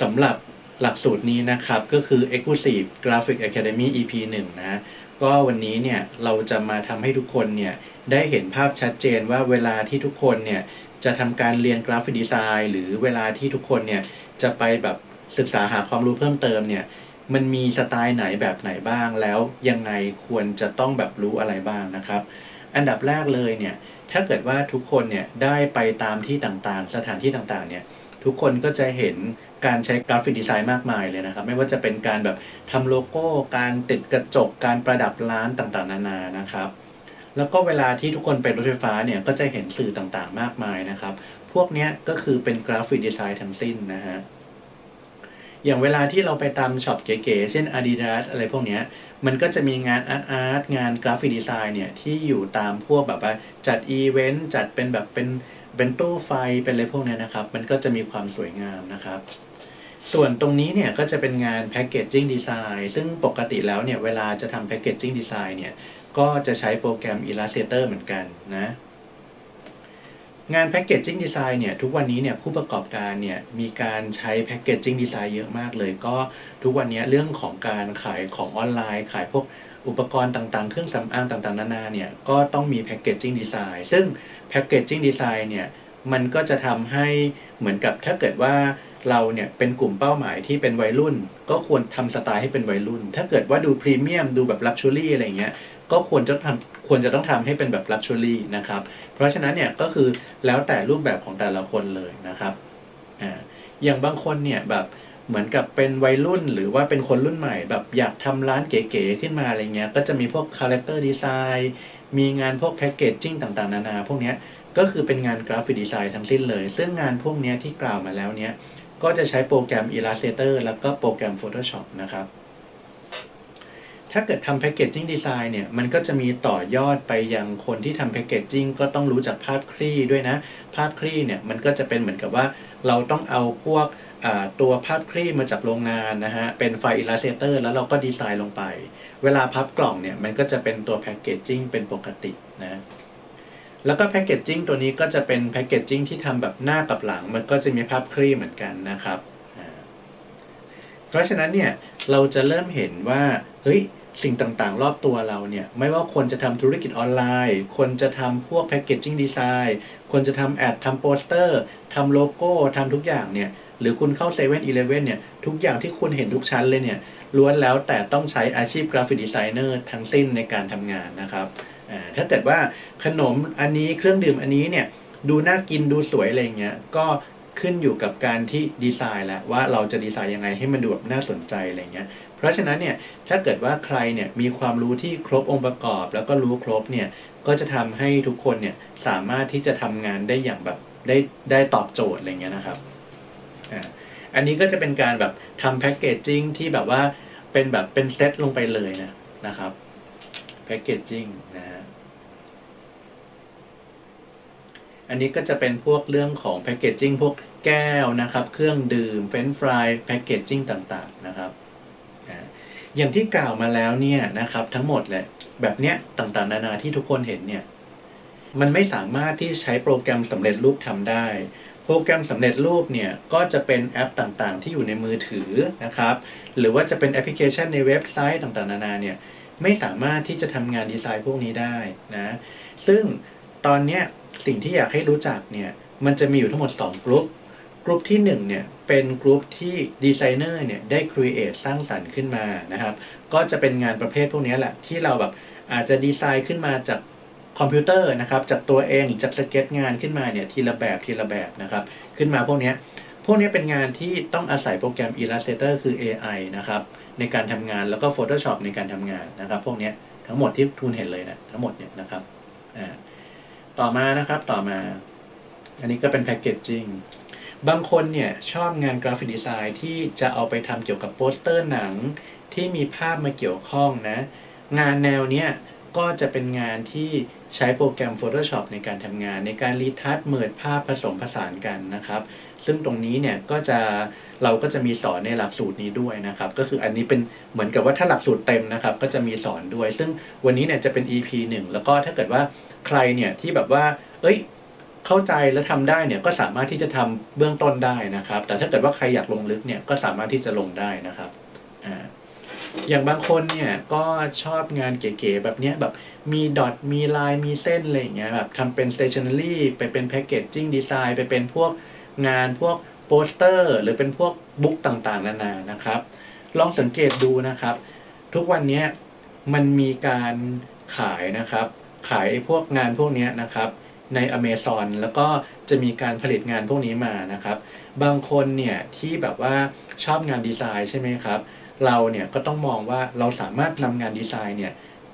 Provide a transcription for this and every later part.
สำหรับหลักสูตรนี้นะครับ ก็คือ Exclusive Graphic Academy EP 1 นะ ก็วันนี้เนี่ย เราจะมาทำให้ทุกคนเนี่ย ได้เห็นภาพชัดเจนว่าเวลาที่ทุกคนเนี่ย จะทำการเรียนกราฟิกดีไซน์ หรือเวลาที่ทุกคนเนี่ย จะไปแบบศึกษาหาความรู้เพิ่มเติมเนี่ย มันมีสไตล์ไหนแบบไหนบ้างแล้วยังไงควรจะต้องแบบรู้อะไรบ้างนะครับ อันดับแรกเลยเนี่ยถ้าเกิดว่าทุกคนเนี่ยได้ไปตามที่ต่างๆ สถานที่ต่างๆเนี่ยทุกคนก็จะเห็น การใช้กราฟิกดีไซน์มากมายเลยนะครับ ไม่ว่าจะเป็นการแบบทำโลโก้ การติดกระจก การประดับร้านต่างๆ นานานะครับ แล้วก็เวลาที่ทุกคนไปรถไฟฟ้าเนี่ยก็จะเห็นสื่อต่างๆ มากมายนะครับ พวกนี้ก็คือเป็นกราฟิกดีไซน์ทั้งสิ้นนะฮะอย่างเวลาที่เราไปตามช็อปเก๋ๆเช่น Adidas อะไรพวกนี้มันก็จะมีงานอาร์ตอาร์ตงานกราฟิกดีไซน์เนี่ยที่อยู่ตามพวกแบบว่าจัดอีเวนต์จัดเป็นแบบเป็นเป็นตู้ไฟเป็นอะไรพวกนี้นะครับ มันก็จะมีความสวยงามนะครับ ส่วนตรงนี้เนี่ยก็จะเป็นงานแพ c เกจจิ้งดีไซน์ซึ่งปกติแล้วเนี่ยเวลาจะทำแพ c เกจจิ้งดีไซน์เนี่ยก็จะใช้โปรแกรม Illustrator เหมือนกันนะงานแพ c เกจจิ้งดีไซน์เนี่ยทุกวันนี้เนี่ยผู้ประกอบการเนี่ยมีการใช้แพ c เกจจิ้งดีไซน์เยอะมากเลย ก็ทุกวันนี้เรื่องของการขายของออนไลน์ ขายพวกอุปกรณ์ต่างๆ เครื่องสำอางต่างๆ นานาเนี่ยก็ต้องมีแพ c เกจจิ้งดีไซน์ซึ่งแพ c เกจจิ้งดีไซน์เนี่ยมันก็จะทำให้เหมือนกับถ้าเกิดว่า เราเนี่ยเป็นกลุ่มเป้าหมายที่เป็นวัยรุ่น ก็ควรทำสไตล์ให้เป็นวัยรุ่น ถ้าเกิดว่าดูพรีเมียมดูแบบลักชัวรี่อะไรเงี้ยก็ควรจะทำควรจะต้องทำให้เป็นแบบลักชัวรี่นะครับ เพราะฉะนั้นเนี่ยก็คือแล้วแต่รูปแบบของแต่ละคนเลยนะครับอ่าอย่างบางคนเนี่ยแบบเหมือนกับเป็นวัยรุ่นหรือว่าเป็นคนรุ่นใหม่ แบบอยากทำร้านเก๋ๆขึ้นมาอะไรเงี้ยก็จะมีพวกคาแรคเตอร์ดีไซน์มีงานพวกแพ c เกจจิ้งต่างๆ นานาพวกเนี้ยก็คือเป็นงานกราฟิกดีไซน์ทั้งสิ้นเลย ซึ่งงานพวกนี้ที่กล่าวมาแล้วเนี้ย ก็จะใช้โปรแกรม Illustrator แล้วก็โปรแกรม Photoshop นะครับ ถ้าเกิดทำแพ c เกจจิ้งดีไซน์เนี่ย มันก็จะมีต่อยอดไปยังคนที่ทำแพ c เกจจิ้งก็ต้องรู้จักภาพคลี่ด้วยนะ ภาพคลี่เนี่ยมันก็จะเป็นเหมือนกับว่าเราต้องเอาพวกตัวภาพคลี่มาจากโรงงานนะฮะ เป็นไฟล์ Illustrator แล้วเราก็ดีไซน์ลงไป เวลาพับกล่องเนี่ย มันก็จะเป็นตัวแพ c เกจจิ้งเป็นปกตินะ แล้วก็แพ c เกจจิ้งตัวนี้ก็จะเป็นแพ c เกจจิ้งที่ทำแบบหน้ากับหลัง มันก็จะมีภาพคลี่เหมือนกันนะครับ เพราะฉะนั้นเนี่ยเราจะเริ่มเห็นว่าเฮ้ยสิ่งต่างๆ รอบตัวเราเนี่ยไม่ว่าคนจะทำธุรกิจออนไลน์ คนจะทำพวกแพ c เกจจิ้งดีไซน์คนจะทำแอดทำโปสเตอร์ทำโลโก้ทำทุกอย่างเนี่ยหรือคุณเข้าเซเว่นอีเลฟเว่นเนี่ยทุกอย่างที่คุณเห็นทุกชั้นเลยเนี่ยล้วนแล้วแต่ต้องใช้อาชีพกราฟิกดีไซเนอร์ทั้งสิ้นในการทำงานนะครับ ถ้าเกิดว่าขนมอันนี้เครื่องดื่มอันนี้เนี่ยดูน่ากินดูสวยอะไรเงี้ยก็ขึ้นอยู่กับการที่ดีไซน์แล้วว่าเราจะดีไซน์ยังไงให้มันดูแบบน่าสนใจอะไรเงี้ย เพราะฉะนั้นเนี่ยถ้าเกิดว่าใครเนี่ยมีความรู้ที่ครบองค์ประกอบ แล้วก็รู้ครบเนี่ยก็จะทำให้ทุกคนเนี่ยสามารถที่จะทำงานได้อย่างแบบได้ได้ตอบโจทย์อะไรเงี้ยนะครับอันนี้ก็จะเป็นการแบบทำแพ็กเกจจิ้งที่แบบว่าเป็นแบบเป็นเซตลงไปเลยนะนะครับ แพ็กเกจจิ้งนะฮะอันนี้ก็จะเป็นพวกเรื่องของแพ็กเกจจิ้งพวกแก้วนะครับ เครื่องดื่มเฟรนฟรายแพ็กเกจจิ้งต่างๆนะครับอย่างที่กล่าวมาแล้วเนี่ยนะครับทั้งหมดแหละแบบเนี้ยต่างๆ นานาที่ทุกคนเห็นเนี่ยมันไม่สามารถที่ใช้โปรแกรมสำเร็จรูปทำได้ โปรแกรมสำเร็จรูปเนี่ยก็จะเป็นแอปต่างๆ ที่อยู่ในมือถือนะครับ หรือว่าจะเป็นแอปพลิเคชันในเว็บไซต์ต่างๆ นานาเนี่ย ไม่สามารถที่จะทำงานดีไซน์พวกนี้ได้นะซึ่งตอนนี้สิ่งที่อยากให้รู้จักเนี่ยมันจะมีอยู่ทั้งหมด 2 กลุ่มกลุ่มที่1เนี่ยเป็นกลุ่มที่ดีไซเนอร์เนี่ยได้ครีเอทสร้างสรรค์ขึ้นมานะครับก็จะเป็นงานประเภทพวกนี้แหละที่เราแบบอาจจะดีไซน์ขึ้นมาจากคอมพิวเตอร์นะครับจากตัวเองจากสเก็ตงานขึ้นมาเนี่ยทีละแบบทีละแบบนะครับขึ้นมาพวกนี้พวกนี้เป็นงานที่ต้องอาศัยโปรแกรม Illustrator คือ AI นะครับ ในการทำงานแล้วก็ Photoshop ในการทำงานนะครับ พวกนี้ทั้งหมดที่ทุนเห็นเลยนะทั้งหมดเนี่ยนะครับต่อมานะครับต่อมา อันนี้ก็เป็นแพคเกจจิ้งบางคนเนี่ยชอบงานกราฟิกดีไซน์ที่จะเอาไปทำเกี่ยวกับโปสเตอร์หนังที่มีภาพมาเกี่ยวข้องนะ งานแนวเนี้ยก็จะเป็นงานที่ใช้โปรแกรม Photoshop ในการทำงาน ในการรีทัชเมิดภาพผสมผสานกันนะครับ ซึ่งตรงนี้เนี่ยก็จะเราก็จะมีสอนในหลักสูตรนี้ด้วยนะครับ ก็คืออันนี้เป็นเหมือนกับว่าถ้าหลักสูตรเต็มนะครับ ก็จะมีสอนด้วย ซึ่งวันนี้เนี่ยจะเป็น EP 1 แล้วก็ถ้าเกิดว่าใครเนี่ยที่แบบว่า เอ้ยเข้าใจและทำได้เนี่ยก็สามารถที่จะทำเบื้องต้นได้นะครับ แต่ถ้าเกิดว่าใครอยากลงลึกเนี่ยก็สามารถที่จะลงได้นะครับอ่าอย่างบางคนเนี่ยก็ชอบงานเก๋ๆแบบเนี้ยแบบมีดอทมีลายมีเส้นอะไรอย่างเงี้ยแบบทำเป็น stationery ไปเป็นแพ c เกจจิ้งดีไซน์ไปเป็นพวก งานพวกโปสเตอร์ หรือเป็นพวกบุ๊กต่างๆ นานานะครับ ลองสังเกตดูนะครับ ทุกวันนี้มันมีการขายนะครับ ขายพวกงานพวกนี้นะครับ ใน Amazon แล้วก็จะมีการผลิตงานพวกนี้มานะครับ บางคนเนี่ยที่แบบว่าชอบงานดีไซน์ใช่ไหมครับ เราเนี่ยก็ต้องมองว่าเราสามารถนำงานดีไซน์เนี่ย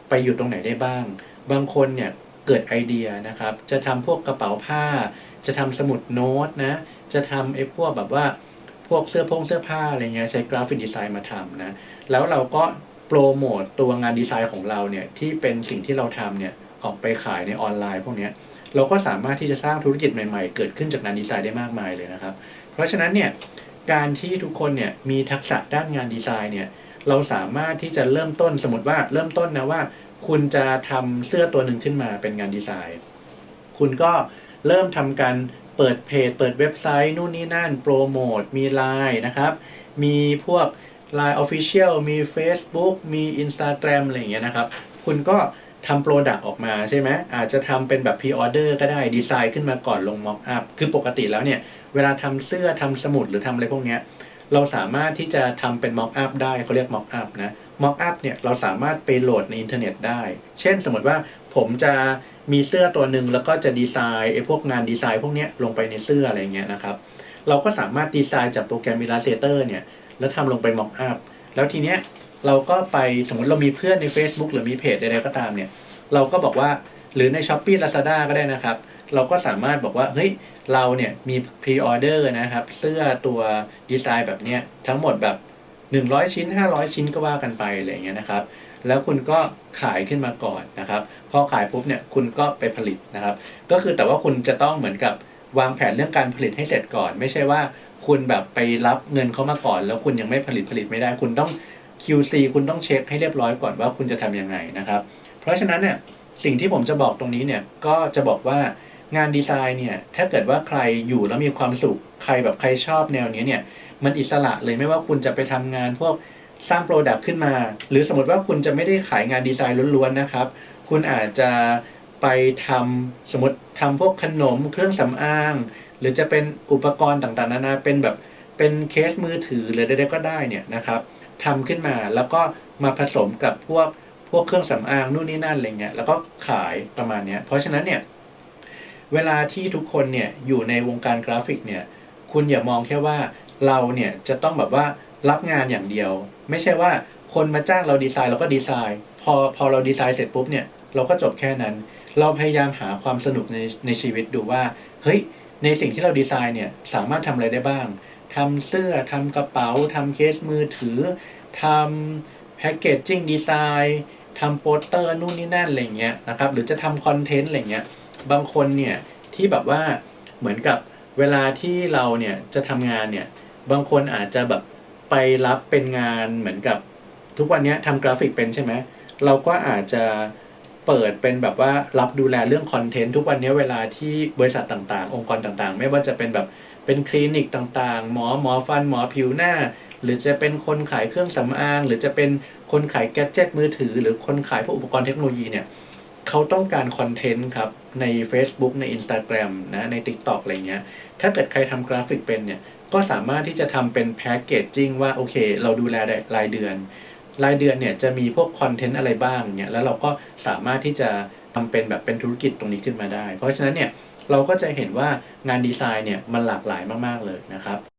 ไปอยู่ตรงไหนได้บ้าง บางคนเนี่ยเกิดไอเดียนะครับ จะทำพวกกระเป๋าผ้า จะทำสมุดโน้ตนะ จะทำไอ้พวกแบบว่าพวกเสื้อพงเสื้อผ้าอะไรเงี้ยใช้กราฟิกดีไซน์มาทำนะ แล้วเราก็โปรโมตตัวงานดีไซน์ของเราเนี่ยที่เป็นสิ่งที่เราทำเนี่ยออกไปขายในออนไลน์พวกนี้เราก็สามารถที่จะสร้างธุรกิจใหม่ๆ เกิดขึ้นจากงานดีไซน์ได้มากมายเลยนะครับ เพราะฉะนั้นเนี่ยการที่ทุกคนเนี่ยมีทักษะด้านงานดีไซน์เนี่ยเราสามารถที่จะเริ่มต้นสมมติว่าเริ่มต้นนะว่า คุณจะทำเสื้อตัวหนึ่งขึ้นมาเป็นงานดีไซน์ คุณก็ เริ่มทำการเปิดเพจ เปิดเว็บไซต์นู่นนี่นั่นโปรโมทมีไลน์นะครับ มีพวก Line Official มี Facebook มี Instagram อะไรอย่างเงี้ยนะครับ คุณก็ทำโปรดักต์ออกมาใช่ไหมอาจจะทำเป็นแบบพ r ีออเดอร์ก็ได้ดีไซน์ขึ้นมาก่อนลงม็อกอัพคือปกติแล้วเนี่ย เวลาทำเสื้อทำสมุดหรือทำอะไรพวกเนี้ยเราสามารถที่จะทำเป็นม็อกอัพได้เขาเรียกม็อกอัพนะม็อกอัพเนี่ยเราสามารถไปโหลดในอินเทอร์เน็ตได้ เช่นสมมติว่าผมจะ มีเสื้อตัวหนึ่งแล้วก็จะดีไซน์ไอ้พวกงานดีไซน์พวกเนี้ยลงไปในเสื้ออะไรเงี้ยนะครับ เราก็สามารถดีไซน์จากโปรแกรม Illustrator เนี่ย แล้วทำลงไปม็อกอัพแล้วทีเนี้ยเราก็ไปสมมติเรามีเพื่อนใน Facebook หรือมีเพจใดๆก็ตามเนี่ย เราก็บอกว่าหรือใน s h อ p e e Lazada ก็ได้นะครับ เราก็สามารถบอกว่าเฮ้ยเราเนี่ยมีพรีออเดอร์นะครับ เสื้อตัวดีไซน์แบบเนี้ยทั้งหมดแบบ 100 ชิ้น 500 ชิ้นก็ว่ากันไปอะไรเงี้ยนะครับ แล้วคุณก็ขายขึ้นมาก่อนนะครับพอขายปุ๊บเนี่ยคุณก็ไปผลิตนะครับ ก็คือแต่ว่าคุณจะต้องเหมือนกับวางแผนเรื่องการผลิตให้เสร็จก่อน ไม่ใช่ว่าคุณแบบไปรับเงินเขามาก่อน แล้วคุณยังไม่ผลิตผลิตไม่ได้ คุณต้อง QC คุณต้องเช็คให้เรียบร้อยก่อนว่าคุณจะทำยังไงนะครับ เพราะฉะนั้นเนี่ยสิ่งที่ผมจะบอกตรงนี้เนี่ยก็จะบอกว่างานดีไซน์เนี่ยถ้าเกิดว่าใครอยู่แล้วมีความสุขใครแบบใครชอบแนวนี้เนี่ยมันอิสระเลยไม่ว่าคุณจะไปทำงานพวก สร้างโปรดักต์ขึ้นมา หรือสมมติว่าคุณจะไม่ได้ขายงานดีไซน์ล้วนๆนะครับ คุณอาจจะไปทำสมมติทำพวกขนมเครื่องสำอาง หรือจะเป็นอุปกรณ์ต่างๆ นานาเป็นแบบเป็นเคสมือถือหรือใดๆก็ได้เนี่ยนะครับทำขึ้นมาแล้วก็มาผสมกับพวกพวกเครื่องสำอางนู่นนี่นั่นอะไรเงี้ยแล้วก็ขายประมาณเนี้ยเพราะฉะนั้นเนี่ยเวลาที่ทุกคนเนี่ยอยู่ในวงการกราฟิกเนี่ยคุณอย่ามองแค่ว่าเราเนี่ยจะต้องแบบว่า รับงานอย่างเดียว ไม่ใช่ว่าคนมาจ้างเราดีไซน์เราก็ดีไซน์ พอพอเราดีไซน์เสร็จปุ๊บเนี่ยเราก็จบแค่นั้น เราพยายามหาความสนุกในในชีวิตดูว่าเฮ้ยในสิ่งที่เราดีไซน์เนี่ยสามารถทำอะไรได้บ้างทำเสื้อทำกระเป๋าทำเคสมือถือทำแพคเกจจิ้งดีไซน์ทำโปสเตอร์นู่นนี่นั่นอะไรเงี้ยนะครับหรือจะทำคอนเทนต์อะไรเงี้ยบางคนเนี่ยที่แบบว่าเหมือนกับเวลาที่เราเนี่ยจะทำงานเนี่ยบางคนอาจจะแบบ ไปรับเป็นงานเหมือนกับทุกวันนี้ทำกราฟิกเป็นใช่ไหมเราก็อาจจะเปิดเป็นแบบว่ารับดูแลเรื่องคอนเทนต์ทุกวันนี้เวลาที่บริษัทต่างๆ องค์กรต่างๆ ไม่ว่าจะเป็นแบบเป็นคลินิกต่างๆ หมอหมอฟันหมอผิวหน้า หรือจะเป็นคนขายเครื่องสำอาง หรือจะเป็นคนขายแกดเจิตมือถือ หรือคนขายพวกอุปกรณ์เทคโนโลยีเนี่ยเขาต้องการคอนเทนต์ครับ ใน Facebook ใน Instagram นะใน TikTok อะไรเงี้ยถ้าเกิดใครทำกราฟิกเป็นเนี่ย ก็สามารถที่จะทำเป็นแพ็กเกจจิ้งว่าโอเค เราดูแลรายเดือน รายเดือนเนี่ยจะมีพวกคอนเทนต์อะไรบ้างเนี่ยแล้วเราก็สามารถที่จะทำเป็นแบบเป็นธุรกิจตรงนี้ขึ้นมาได้ เพราะฉะนั้นเนี่ยเราก็จะเห็นว่างานดีไซน์เนี่ยมันหลากหลายมาก ๆ เลยนะครับ